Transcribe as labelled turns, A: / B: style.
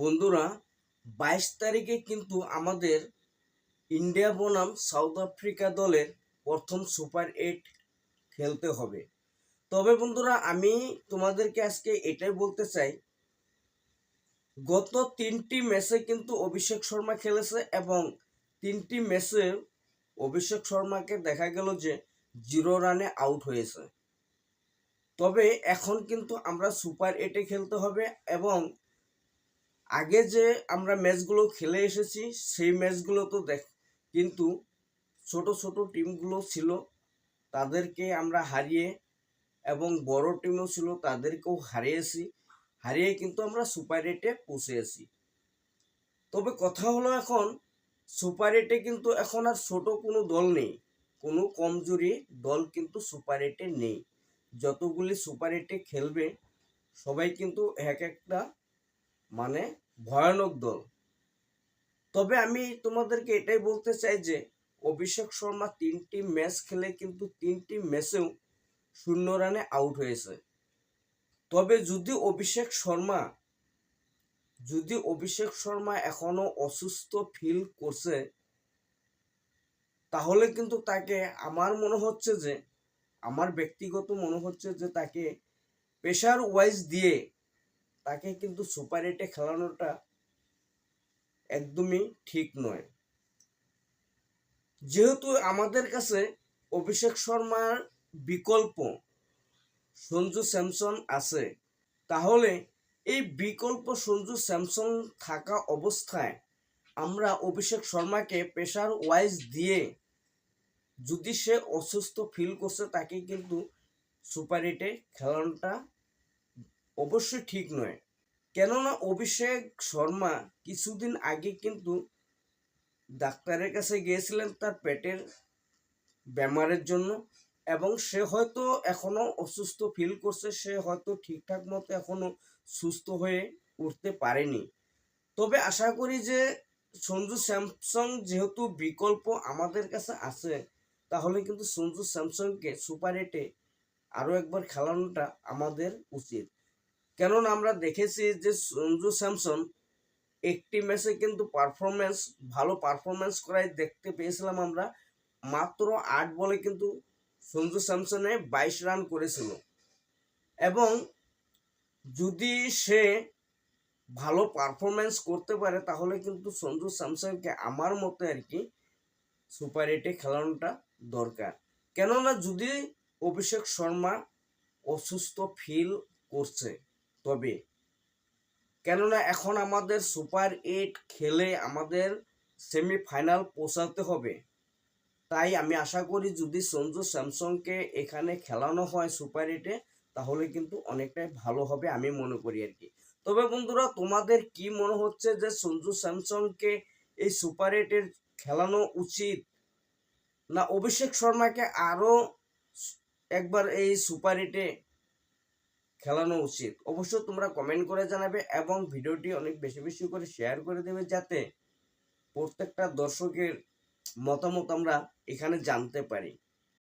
A: বন্ধুরা, বাইশ তারিখে কিন্তু আমাদের ইন্ডিয়া বনাম সাউথ আফ্রিকা দলের প্রথম সুপার এইট খেলতে হবে। তবে বন্ধুরা, আমি তোমাদেরকে আজকে এটাই বলতে চাই, গত তিনটি ম্যাচে কিন্তু অভিষেক শর্মা খেলেছে এবং তিনটি ম্যাচে অভিষেক শর্মাকে দেখা গেল যে জিরো রানে আউট হয়েছে। তবে এখন কিন্তু আমরা সুপার এইটে খেলতে হবে এবং আগে যে আমরা ম্যাচগুলো খেলে এসেছি, সেই ম্যাচগুলো তো দেখ, কিন্তু ছোট ছোট টিমগুলো ছিল, তাদেরকে আমরা হারিয়ে এবং বড় টিমও ছিল, তাদেরকেও হারিয়েছি, হারিয়ে কিন্তু আমরা সুপার এইটে পৌঁছেছি। তবে কথা হলো এখন, সুপার এইটে কিন্তু এখন আর ছোট কোনো দল নেই, কোনো কমজোরি দল কিন্তু সুপার এইটে নেই। যতগুলি সুপার এইটে খেলবে, সবাই কিন্তু এক একটা মানে ভয়ানক দল। তবে আমি তোমাদেরকে এটাই বলতে চাই যে, অভিষেক শর্মা তিনটি ম্যাচ খেলে কিন্তু তিনটি ম্যাচেও শূন্য রানে আউট হয়েছে। তবে যদি অভিষেক শর্মা, যদি অভিষেক শর্মা এখনও অসুস্থ ফিল করছে, তাহলে কিন্তু তাকে আমার মনে হচ্ছে যে, আমার ব্যক্তিগত মনে হচ্ছে যে তাকে প্রেশার ওয়াইজ দিয়ে তাকে কিন্তু সুপার এইটে খেলানোটা একদমই ঠিক নয়। যেহেতু আমাদের কাছে অভিষেক শর্মার বিকল্প সঞ্জু স্যামসন আছে, তাহলে এই বিকল্প সঞ্জু স্যামসন থাকা অবস্থায় আমরা অভিষেক শর্মাকে প্রেশার ওয়াইজ দিয়ে যদি সে অসুস্থ ফিল করছে, তাকে কিন্তু সুপার এইটে খেলানোটা অবশ্যই ঠিক নয়। কেননা অভিষেক শর্মা কিছুদিন আগে কিন্তু ডাক্তারের কাছে গিয়েছিলেন তার পেটের বেমারের জন্য এবং সে হয়তো এখনও অসুস্থ ফিল করছে, সে হয়তো ঠিকঠাক মতো এখনও সুস্থ হয়ে উঠতে পারেনি। তবে আশা করি যে সঞ্জু স্যামসং যেহেতু বিকল্প আমাদের কাছে আছে, তাহলে কিন্তু সঞ্জু স্যামসংকে সুপার এইটে আরও একবার খেলানোটা আমাদের উচিত। কেননা আমরা দেখেছি যে সঞ্জু স্যামসন একটি ম্যাচে কিন্তু পারফরমেন্স ভালো পারফরমেন্স করাই দেখতে পেয়েছিলাম আমরা। মাত্র আট বলে কিন্তু সঞ্জু স্যামসনে বাইশ রান করেছিল। এবং যদি সে ভালো পারফরমেন্স করতে পারে, তাহলে কিন্তু সঞ্জু স্যামসনকে আমার মতে আর কি সুপার এইটে খেলানোটা দরকার। কেননা যদি অভিষেক শর্মা অসুস্থ ফিল করছে তবে কেননা এখন আমাদের সুপার এইট খেলে আমাদের সেমিফাইনাল পৌঁছাতে হবে। তাই আমি আশা করি যদি সঞ্জু স্যামসংকে এখানে খেলানো হয় সুপার এইটে, তাহলে কিন্তু অনেকটাই ভালো হবে আমি মনে করি আর কি। তবে বন্ধুরা, তোমাদের কি মনে হচ্ছে যে সঞ্জু স্যামসংকে এই সুপার এইটের খেলানো উচিত? না, অভিষেক শর্মাকে আরও একবার এই সুপার এইটে খেলানো উচিত। অবশ্য তোমরা কমেন্ট করে জানাবে এবং ভিডিওটি অনেক বেশি বেশি করে শেয়ার করে দেবে যাতে প্রত্যেকটা দর্শকের মতামত আমরা এখানে জানতে পারি।